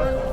Thank you.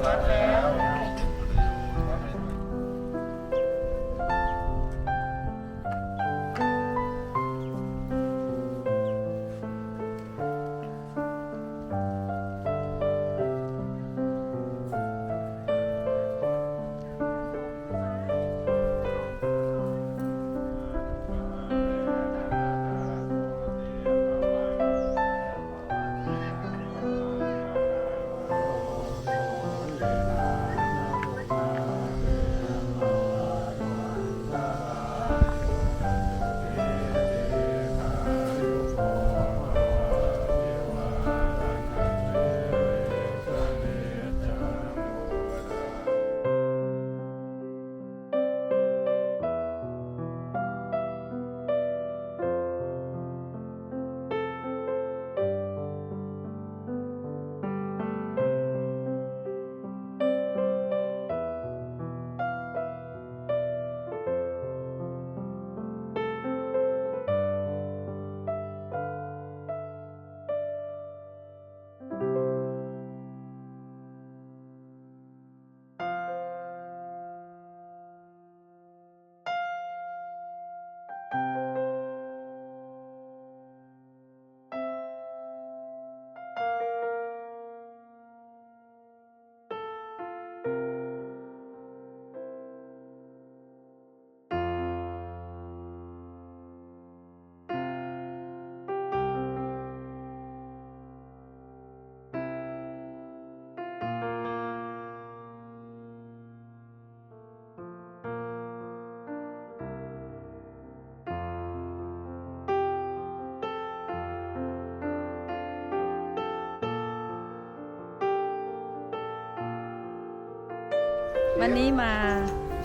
วันนี้มา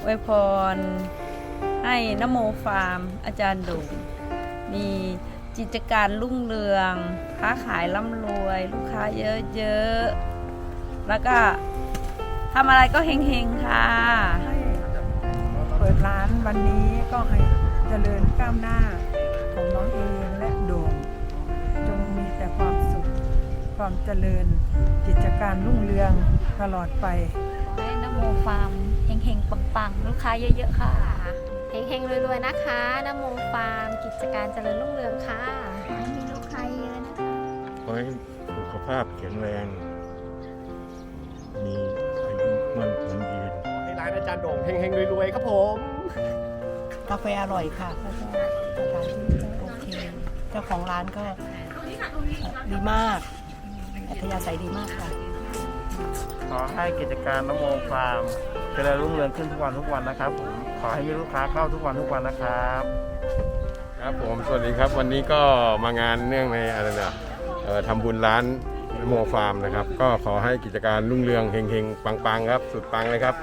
อวยพรให้นโมฟาร์มอาจารย์ดุมีกิจการรุ่งเรือง ค้าขายร่ำรวย ลูกค้าเยอะๆ แล้วก็ทำอะไรก็เฮงๆ ค่ะ ให้เปิดร้านวันนี้ก็ให้เจริญก้าวหน้าของน้องเองและโด่งจงมีแต่ความสุข ความเจริญกิจการรุ่งเรืองตลอดไป โมฟาร์มเฮงๆปังๆ ลูกค้าเยอะ ๆ ค่ะเฮงๆรวยๆนะคะนโมฟาร์มกิจการเจริญรุ่งเรืองค่ะให้มีลูกค้าเยอะนะคะขอให้สุขภาพแข็งแรง มีอายุมั่นขวัญยืนให้ร้านอาจารย์โด่งเฮงๆรวยๆครับผม กาแฟอร่อยค่ะแล้วก็สถานที่ก็โอเค เจ้าของร้านก็ดีมากอัธยาศัยดีมากค่ะ ขอให้กิจการน้ำโมฟาร์มเจริญรุ่งเรืองขึ้นทุกวันทุกวันนะครับผมขอให้มีลูกค้าเข้าทุกวันทุกวันนะครับครับผมสวัสดีครับวันนี้ก็มางานเนื่องในอะไรนะทำบุญร้านโมฟาร์มนะครับ ก็ขอให้กิจการรุ่งเรืองเฮงๆ ปังๆครับ สุดปังเลยครับ